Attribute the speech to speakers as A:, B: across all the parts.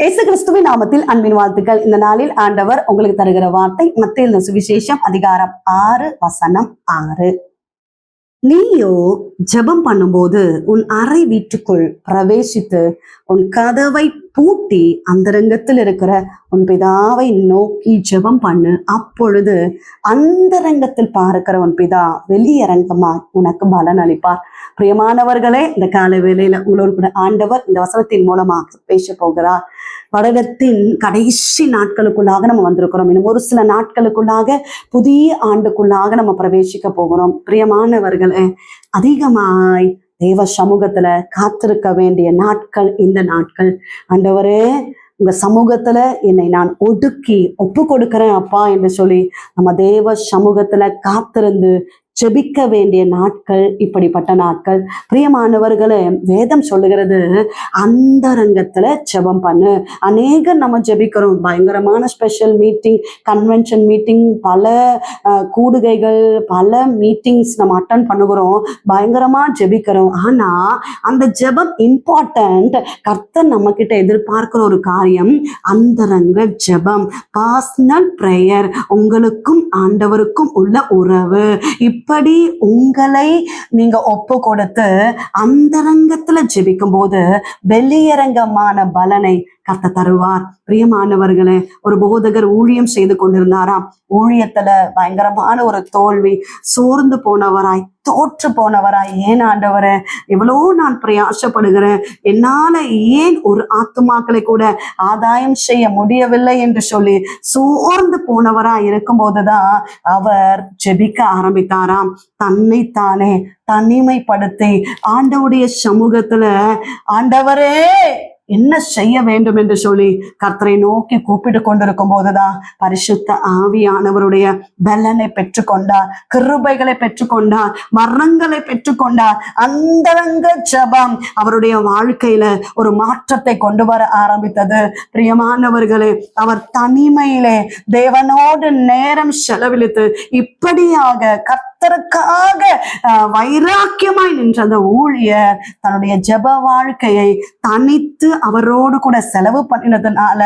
A: இயேசு கிறிஸ்துவின் நாமத்தில் அன்பின் வாழ்த்துக்கள். இந்த நாளில் ஆண்டவர் உங்களுக்கு தருகிற வார்த்தை மத்திய சுவிசேஷம் அதிகாரம் ஆறு வசனம் ஆறு. நீயோ ஜெபம் பண்ணும்போது உன் அறை வீட்டுக்குள் பிரவேசித்து உன் கதவை பூட்டி அந்தரங்கத்தில் இருக்கிற உன் பிதாவை நோக்கி ஜெபம் பண்ணு. அப்பொழுது அந்தரங்கத்தில் பார்க்கிற உன் பிதா வெளியரங்கமா உனக்கு பலன் அளிப்பார். பிரியமானவர்களே இந்த கால வேளையில உங்களோடு கூட ஆண்டவர் இந்த வசனத்தின் மூலமாக பேச போகிறார். வருடத்தின் கடைசி நாட்களுக்குள்ளாக நம்ம வந்திருக்கிறோம். இன்னும் ஒரு சில நாட்களுக்குள்ளாக புதிய ஆண்டுக்குள்ளாக நம்ம பிரவேசிக்க போகிறோம். பிரியமானவர்களே அதிகமாய் தேவ சமூகத்துல காத்திருக்க வேண்டிய நாட்கள் இந்த நாட்கள். ஆண்டவரே உங்க சமூகத்துல என்னை நான் ஒடுக்கி ஒப்பு கொடுக்கிறேன் அப்பா என்று சொல்லி நம்ம தேவ சமூகத்துல காத்திருந்து ஜெபிக்க வேண்டிய நாட்கள் இப்படிப்பட்ட நாட்கள். பிரியமானவர்களே வேதம் சொல்லுகிறது அந்தரங்கத்துல ஜெபம் பண்ணு. அநேக நம்ம ஜெபிக்கிறோம். பயங்கரமான ஸ்பெஷல் மீட்டிங் கன்வென்ஷன் மீட்டிங் பல கூடுகைகள் பல மீட்டிங்ஸ் நம்ம அட்டன் பண்ணுகிறோம். பயங்கரமா ஜெபிக்கிறோம். ஆனா அந்த ஜெபம் இம்பார்ட்டன்ட் கர்த்தர் நம்ம கிட்ட எதிர்பார்க்கிற ஒரு காரியம் அந்தரங்க ஜெபம். பர்சனல் ப்ரேயர் உங்களுக்கும் ஆண்டவருக்கும் உள்ள உறவு. இப்படி உங்களை நீங்க ஒப்பு கொடுத்து அந்தரங்கத்துல ஜெபிக்கும் போது வெளியரங்கமான பலனை கத்த தருவார். பிரியமானவர்களே ஒரு போதகர் ஊழியம் செய்து கொண்டிருந்தாராம். ஊழியத்துல பயங்கரமான ஒரு தோல்வி சோர்ந்து போனவராய் தோற்று போனவராய். ஏன் ஆண்டவரே எவ்வளோ நான் பிரயாசப்படுகிறேன். என்னால ஏன் ஒரு ஆத்துமாக்களை கூட ஆதாயம் செய்ய முடியவில்லை என்று சொல்லி சோர்ந்து போனவராய் இருக்கும்போதுதான் அவர் ஜெபிக்க ஆரம்பித்தாராம். தன்னைத்தானே தனிமைப்படுத்தி ஆண்டவுடைய சமூகத்துல ஆண்டவரே என்ன செய்ய வேண்டும் என்று சொல்லி கர்த்தரை நோக்கி கூப்பிட்டு கொண்டிருக்கும் போதுதான் பரிசுத்த ஆவியானவருடைய பலனை பெற்றுக்கொண்டார் கிருபைகளை பெற்றுக்கொண்டார் மரணங்களை பெற்றுக்கொண்டார். அந்தரங்க ஜபம் அவருடைய வாழ்க்கையில ஒரு மாற்றத்தை கொண்டு வர ஆரம்பித்தது. பிரியமானவர்களே அவர் தனிமையிலே தேவனோடு நேரம் செலவழித்து இப்படியாக கர்த்த கத்தருக்காக வைராக்கியமாய் நின்ற அந்த ஊழியர் தன்னுடைய ஜெப வாழ்க்கையை தனித்து அவரோடு கூட செலவு பண்ணினதுனால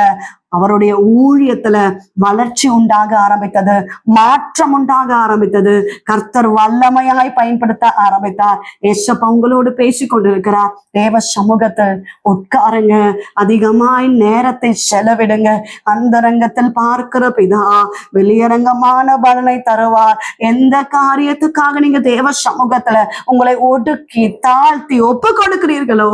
A: அவருடைய ஊழியத்துல வளர்ச்சி உண்டாக ஆரம்பித்தது மாற்றம் உண்டாக ஆரம்பித்தது. கர்த்தர் வல்லமையாய் பயன்படுத்த ஆரம்பித்தார். ஏசப்ப உங்களோடு பேசி கொண்டிருக்கிறார். தேவ சமூகத்தில் உட்காருங்க. அதிகமாய் நேரத்தை செலவிடுங்க. அந்தரங்கத்தில் பார்க்கிற பிதா வெளியரங்கமான பலனை தருவார். எந்த காரியத்துக்காக நீங்க தேவ சமூகத்துல உங்களை ஒடுக்கி தாழ்த்தி ஒப்பு கொடுக்கிறீர்களோ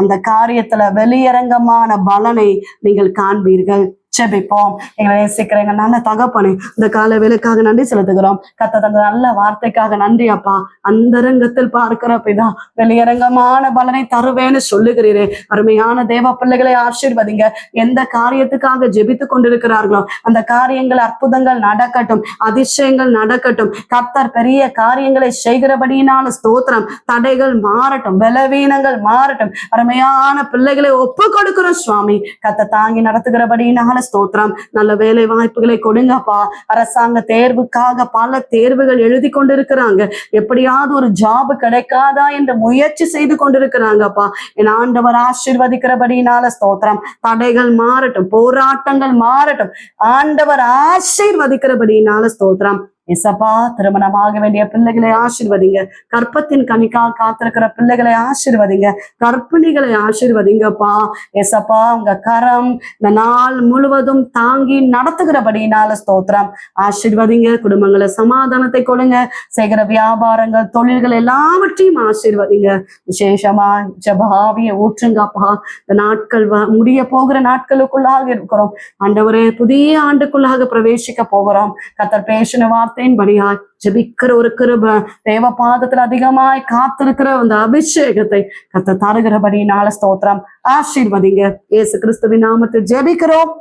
A: அந்த காரியத்துல வெளியரங்கமான பலனை நீங்கள் காண்பீர்கள். செபிப்போம் எங்களை நேசிக்கிற எங்க நல்ல தகப்பனை இந்த கால வேலைக்காக நன்றி செலுத்துகிறோம். கத்த தந்த நல்ல வார்த்தைக்காக நன்றி அப்பா. அந்தரங்கத்தில் பார்க்கிற பிதா வெளியரங்கமான பலனை தருவேன்னு சொல்லுகிறீரே. அருமையான தேவ பிள்ளைகளை ஆசீர்வதிங்க. எந்த காரியத்துக்காக ஜெபித்து கொண்டிருக்கிறார்களோ அந்த காரியங்கள் அற்புதங்கள் நடக்கட்டும் அதிசயங்கள் நடக்கட்டும். கத்தர் பெரிய காரியங்களை செய்கிறபடியினால ஸ்தோத்திரம். தடைகள் மாறட்டும் பலவீனங்கள் மாறட்டும். அருமையான பிள்ளைகளை ஒப்பு கொடுக்கிறோம் சுவாமி. கத்த தாங்கி நடத்துகிறபடியினால ஸ்தோத்திரம். நல்ல வேலை வாய்ப்புகளை கொடுங்கப்பா. அரசாங்க தேர்வுக்காக பல தேர்வுகள் எழுதி கொண்டிருக்கிறாங்க. எப்படியாவது ஒரு ஜாப் கிடைக்காதா என்று முயற்சி செய்து கொண்டிருக்கிறாங்கப்பா. என் ஆண்டவர் ஆசீர்வதிக்கிறபடினால ஸ்தோத்திரம். தடைகள் மாறட்டும் போராட்டங்கள் மாறட்டும். ஆண்டவர் ஆசீர்வதிக்கிறபடினால ஸ்தோத்திரம். எசப்பா திருமணமாக வேண்டிய பிள்ளைகளை ஆசிர்வதிங்க. கற்பத்தின் கனிக்காக காத்திருக்கிற பிள்ளைகளை ஆசிர்வதிங்க. கற்பிணிகளை ஆசிர்வதிங்கப்பா. எசப்பா உங்க கரம் இந்த நாள் முழுவதும் தாங்கி நடத்துகிறபடினால ஸ்தோத்திரம். ஆசிர்வதிங்க குடும்பங்களை சமாதானத்தை கொடுங்க. செய்கிற வியாபாரங்கள் தொழில்கள் எல்லாவற்றையும் ஆசிர்வதிங்க. விசேஷமா ஜபாவிய ஊற்றுங்கப்பா. இந்த நாட்கள் வ- முடிய போகிற நாட்களுக்குள்ளாக இருக்கிறோம். ஆண்டவரே புதிய ஆண்டுக்குள்ளாக பிரவேசிக்க போகிறோம். கத்தர் பேசின வார்த்தையின்படியாய் ஜபிக்கிற ஒரு கிருப தேவ பாதத்துல அதிகமாய் காத்திருக்கிற அந்த அபிஷேகத்தை கத்த தருகிறபடினால ஸ்தோத்திரம். ஆசீர்வதிங்க. ஏசு கிறிஸ்துவின் நாமத்தில் ஜெபிக்கிறோம்.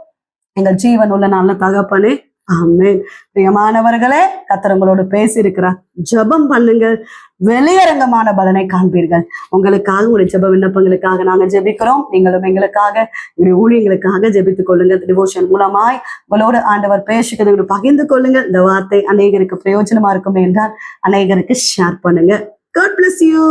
A: எங்கள் ஜீவன் உள்ள நல்ல தகப்பனே ஆமேன். பிரியமானவர்களே கத்தர் பேசியிருக்கிறார். ஜெபம் பண்ணுங்க வெளியரங்கமான பலனை காண்பீர்கள். உங்களுக்காக உங்களுடைய ஜெப விண்ணப்பங்களுக்காக நாங்க ஜெபிக்கிறோம். நீங்களும் எங்களுக்காக எங்களுடைய ஊழியங்களுக்காக ஜெபித்துக் கொள்ளுங்க டிவோஷன் மூலமாய் உங்களோடு ஆண்டவர் பேசுகிறதை பகிர்ந்து கொள்ளுங்க இந்த வார்த்தை அநேகருக்கு பிரயோஜனமா இருக்கும் என்றால் அநேகருக்கு ஷேர் பண்ணுங்க காட் பிளஸ் யூ